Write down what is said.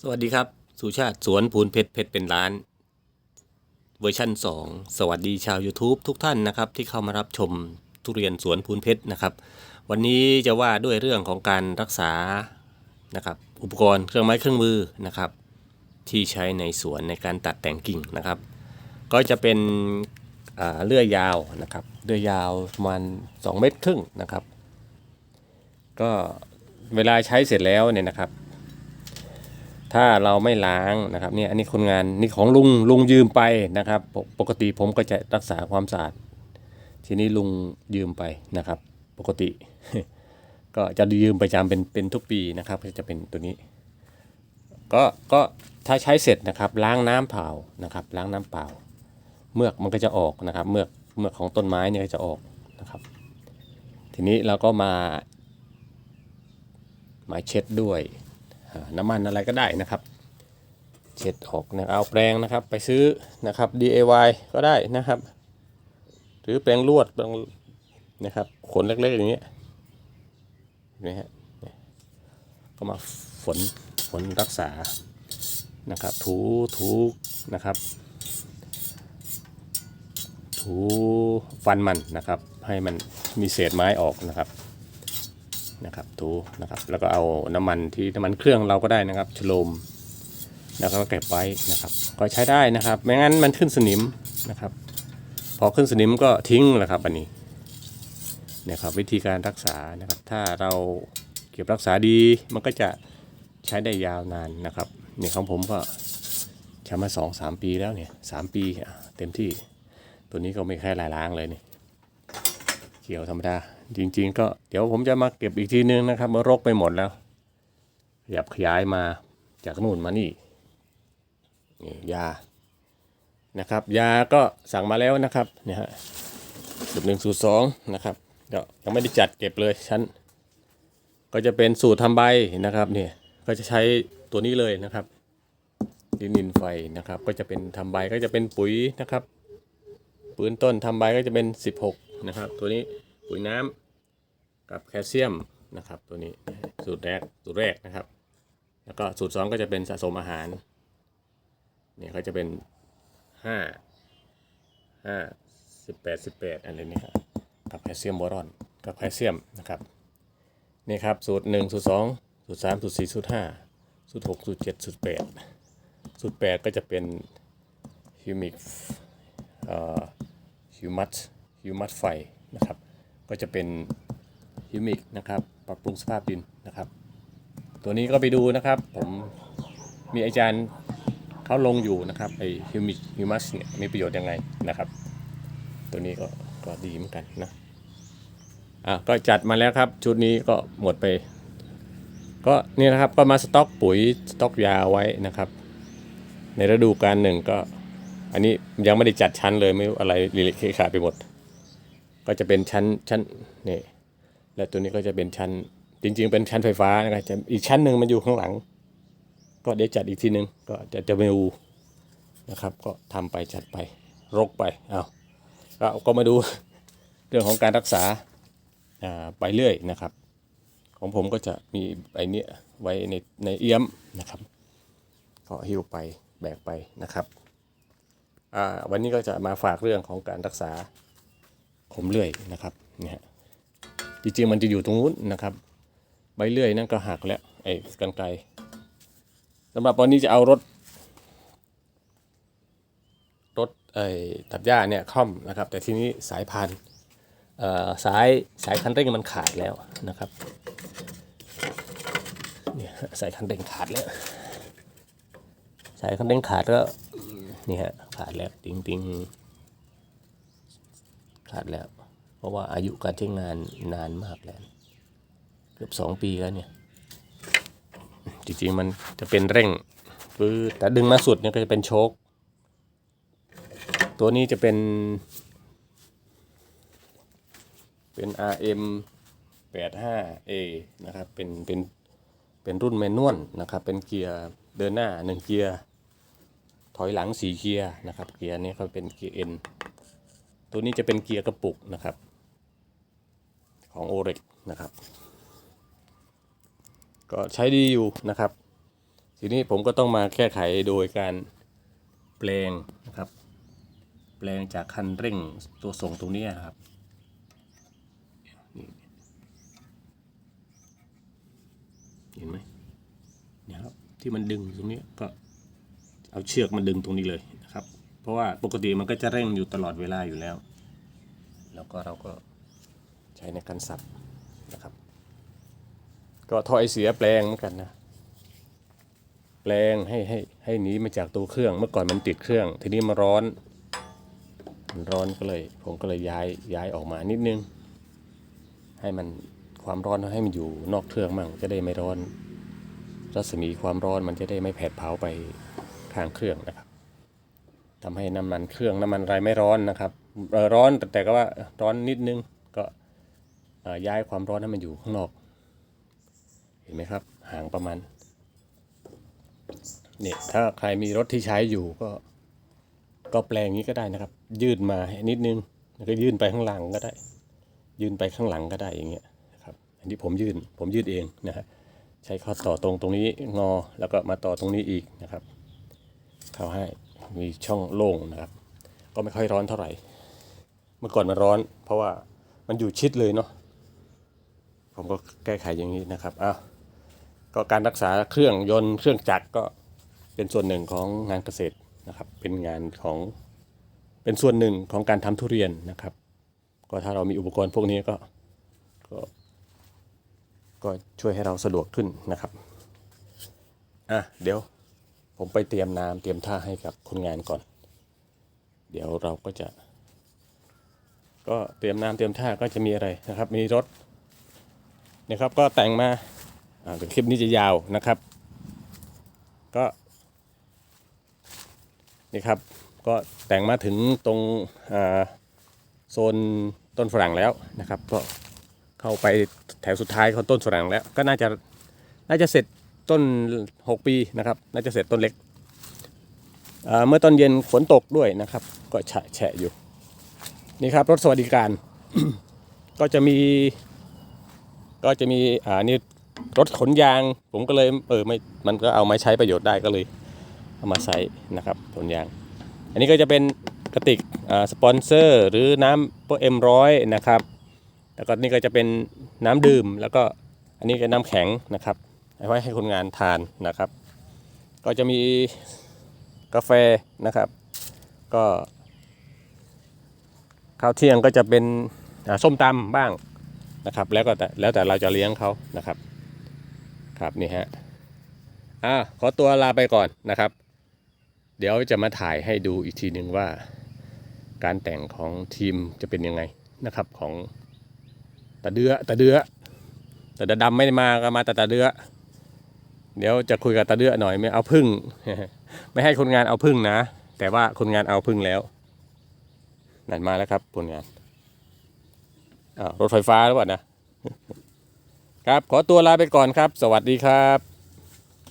สวัสดีครับ สุชาติสวนพูนเพชรเพชรเป็นร้าน เวอร์ชั่น 2 สวัสดีชาว YouTube ทุกท่านนะครับ ที่เข้ามารับชมทุเรียนสวนพูนเพชรนะครับ วันนี้จะว่าด้วยเรื่องของการรักษานะครับอุปกรณ์เครื่องไม้เครื่องมือนะครับ ที่ใช้ในสวนในการตัดแต่งกิ่งนะครับ ก็จะเป็นอ่าเลื่อยยาวนะครับเลื่อยยาวประมาณ 2 เมตรครึ่งนะครับ ก็เวลาใช้เสร็จแล้วเนี่ยนะครับ ถ้าเราไม่ล้างนะครับเนี่ยอันนี้คนงานนี่ของลุงลุงยืมไปนะครับปกปกติผมก็จะรักษาความสะอาดทีนี้ลุงยืมไปนะครับ ปกติ ก็จะยืมประจำเป็นเป็นทุกปีนะครับก็จะเป็นตัวนี้ ก็ก็ถ้าใช้เสร็จนะครับ ล้างน้ำเปล่านะครับ ล้างน้ำเปล่า เมือกมันก็จะออกนะครับ เมือกเมือกของต้นไม้เนี่ยก็จะออกนะครับ ทีนี้เราก็มามาเช็ดด้วย น้ำมันอะไรก็ได้นะครับ เช็ดออกนะเอาแปรงนะครับไปซื้อนะครับ DIY ก็ได้นะครับ หรือแปรงลวดแปรงนะครับขนเล็กๆอย่างเงี้ยนี่ฮะก็มาฝนฝนรักษานะครับ ถูถูนะครับ ถูฟันมันนะครับ ให้มันมีเศษไม้ออกนะครับ นะครับถูนะครับ แล้วก็เอาน้ำมันที่น้ำมันเครื่องเราก็ได้นะครับฉโลมแล้วก็เก็บไว้นะครับ ก็ใช้ได้นะครับ ไม่งั้นมันขึ้นสนิมนะครับ พอขึ้นสนิมก็ทิ้งแหละครับอันนี้นะครับวิธีการรักษานะครับ ถ้าเราเก็บรักษาดีมันก็จะใช้ได้ยาวนานนะครับนี่ของผมก็ใช้มาสองสามปีแล้วเนี่ยสามปีเต็มที่ ตัวนี้ก็ไม่แค่ลายล้างเลยนี่เกี่ยวธรรมดา จริงๆ ก็เดี๋ยวผมจะมาเก็บอีกทีนึงนะครับมันรกไปหมดแล้วขยับขยายมาจากนู่นมานี่นี่ยานะครับ ยาก็สั่งมาแล้วนะครับเนี่ยฮะสูตรหนึ่งสูตรสองนะครับเดี๋ยวยังไม่ได้จัดเก็บเลยชั้น ก็จะเป็นสูตรทำใบนะครับเนี่ยก็จะใช้ตัวนี้เลยนะครับดินนินไฟนะครับ ก็จะเป็นทำใบก็จะเป็นปุ๋ยนะครับปืนต้นทำใบก็จะเป็น 16 นะครับ ตัวนี้ ปุ๋ยน้ำกับแคลเซียมนะครับ ตัวนี้สูตรแรกสูตรแรกนะครับ แล้วก็สูตรสองก็จะเป็นสะสมอาหารเนี่ยก็จะเป็น 5 5 18 18อะไรนี่ครับกับแคลเซียมบอรอนกับแคลเซียมนะครับนี่ครับสูตร 1 สูตร 2 สูตร 3 สูตร 4 สูตร 5 สูตร 6 สูตร 7 สูตร 8 สูตร 8 ก็จะเป็นฮิวมิกฮิวมัสฮิวมัสไฟนะครับ ก็จะเป็นฮิวมิกนะครับ ปรับปรุงสภาพดินนะครับ ตัวนี้ก็ไปดูนะครับ ผมมีอาจารย์เขาลงอยู่นะครับไอฮิวมิกฮิวมัสเนี่ยมีประโยชน์ยังไงนะครับ ตัวนี้ก็ก็ดีเหมือนกันนะอะก็จัดมาแล้วครับ ชุดนี้ก็หมดไป ก็นี่นะครับก็มาสต็อกปุ๋ยสต็อกยาไว้นะครับ ในฤดูกาลหนึ่งก็ อันนี้ยังไม่ได้จัดชั้นเลยไม่อะไรลิลิเคขาดไปหมด ก็จะเป็นชั้นชั้นนี่และตัวนี้ก็จะเป็นชั้น จริง ๆ เป็นชั้นไฟฟ้านะครับอีกชั้นหนึ่งมันอยู่ข้างหลัง ก็เดี๋ยวจัดอีกทีหนึ่งก็จะจะไปดูนะครับ ก็ทำไปจัดไปรกไปเอาก็ก็มาดูเรื่องของการรักษาไปเรื่อยนะครับ ของผมก็จะมีไอเนี้ไว้ในในเอี้ยมนะครับก็หิ้วไปแบกไปนะครับวันนี้ก็จะมาฝากเรื่องของการรักษา ขมเลื่อยนะครับเนี่ยฮะจริงๆมันจะอยู่ตรงนู้นนะครับ ใบเลื่อยนั่นก็หักแล้วไอ้กันไกรสำหรับวันนี้จะเอารถ รถไอ้ตัดหญ้าเนี่ยคล่อมนะครับ แต่ทีนี้สายพานสายสายคันเร่งมันขาดแล้วนะครับเนี่ยสายคันเร่งขาดแล้วสายคันเร่งขาดก็นี่ฮะขาดแล้วติงติง ขาดแล้ว เพราะว่าอายุการใช้งานนานมากแล้ว เกือบสองปีแล้วเนี่ย จริงๆมันจะเป็นเร่งปือแต่ดึงมาสุดเนี่ยก็จะเป็นโชคตัวนี้จะเป็น เป็น RM 85A นะครับ เป็น เป็น เป็นรุ่นแมนนวลนะครับ เป็นเกียร์เดินหน้าหนึ่งเกียร์ ถอยหลังสีเกียร์นะครับ เกียร์นี้เขาเป็นเกียร์เอ็น ตัวนี้จะเป็นเกียร์กระปุกนะครับ ของโอเร็กนะครับ ก็ใช้ดีอยู่นะครับ ทีนี้ผมก็ต้องมาแก้ไขโดยการแปลงนะครับ แปลงจากคันเร่งตัวส่งตรงนี้ยครับเห็นไหมเนี่ยครับที่มันดึงตรงนี้ก็เอาเชือกมาดึงตรงนี้เลย เพราะว่าปกติมันก็จะเร่งอยู่ตลอดเวลาอยู่แล้ว แล้วก็เราก็ใช้ในการสับนะครับ ก็ท่อไอเสียแปลงเหมือนกันนะ แปลงให้ให้ให้หนีมาจากตัวเครื่อง เมื่อก่อนมันติดเครื่อง ทีนี้มาร้อน มันร้อนก็เลย ผมก็เลยย้ายย้ายออกมานิดนึง ให้มันความร้อนให้มันอยู่นอกเครื่องมั่งจะได้ไม่ร้อน รัศมีความร้อนมันจะได้ไม่แผดเผาไปข้างเครื่องนะครับ ทำให้น้ำมันเครื่องน้ำมันอะไรไม่ร้อนนะครับร้อนแต่ก็ว่าร้อนนิดนึงก็ย้ายความร้อนให้มันอยู่ข้างนอก เห็นไหมครับห่างประมาณเนี่ยถ้าใครมีรถที่ใช้อยู่ก็ ก็แปลงนี้ก็ได้นะครับ ยืดมาให้นิดนึงแล้วก็ยื่นไปข้างหลังก็ได้ ยื่นไปข้างหลังก็ได้อย่างเงี้ยครับอันนี้ผมยื่นผมยืดเองนะฮะใช้ข้อต่อตรงตรงนี้งอแล้วก็มาต่อตรงนี้อีกนะครับ เข้าให้ มีช่องโล่งนะครับ ก็ไม่ค่อยร้อนเท่าไหร่ เมื่อก่อนมันร้อน เพราะว่ามันอยู่ชิดเลยเนาะผมก็แก้ไขอย่างนี้นะครับอ้าวก็การรักษาเครื่องยนต์เครื่องจักรก็เป็นส่วนหนึ่งของงานเกษตรนะครับ เป็นงานของเป็นส่วนหนึ่งของการทำทุเรียนนะครับ ก็ถ้าเรามีอุปกรณ์พวกนี้ก็ก็ก็ช่วยให้เราสะดวกขึ้นนะครับ อะ เดี๋ยว ผมไปเตรียมน้ำเตรียมท่าให้กับคนงานก่อน เดี๋ยวเราก็จะ ก็เตรียมน้ำเตรียมท่าก็จะมีอะไรนะครับ มีรถนะครับ ก็แต่งมาอ่าเดี๋ยวคลิปนี้จะยาวนะครับ ก็นี่ครับก็แต่งมาถึงตรงอ่าโซนต้นฝรั่งแล้วนะครับ ก็เข้าไปแถวสุดท้ายของต้นฝรั่งแล้ว ก็น่าจะน่าจะเสร็จ ต้น 6 ปีนะครับน่าจะเสร็จต้นเล็ก เมื่อตอนเย็นฝนตกด้วยนะครับ ก็แฉะแฉะอยู่ นี่ครับรถสวัสดิการ ก็จะมี ก็จะมีอ่านี่รถขนยาง ผมก็เลยเออไม่มันก็เอามาใช้ประโยชน์ได้ก็เลยเอามาใช้นะครับขนยาง อันนี้ก็จะเป็นกระติกอ่าสปอนเซอร์หรือน้ำพวกเอ็มร้อยนะครับแล้วก็นี่ก็จะเป็นน้ำดื่มแล้วก็อันนี้ก็น้ำแข็งนะครับ ไว้ให้คนงานทานนะครับ ก็จะมีกาแฟนะครับ ก็ข้าวเที่ยงก็จะเป็นส้มตำบ้างนะครับ แล้วก็แล้วแต่เราจะเลี้ยงเขานะครับ ครับนี่ฮะอ่าขอตัวลาไปก่อนนะครับ เดี๋ยวจะมาถ่ายให้ดูอีกทีหนึ่งว่า การแต่งของทีมจะเป็นยังไงนะครับของตาเดือตาเดือแต่ตาดำไม่ได้มาก็มาแต่ตาเดือ เดี๋ยวจะคุยกับตาเดือหน่อยไม่เอาพึ่ง ไม่ให้คนงานเอาพึ่งนะ แต่ว่าคนงานเอาพึ่งแล้ว นั่นมาแล้วครับคนงานรถไฟฟ้าหรือเปล่านะครับ ขอตัวลาไปก่อนครับ สวัสดีครับ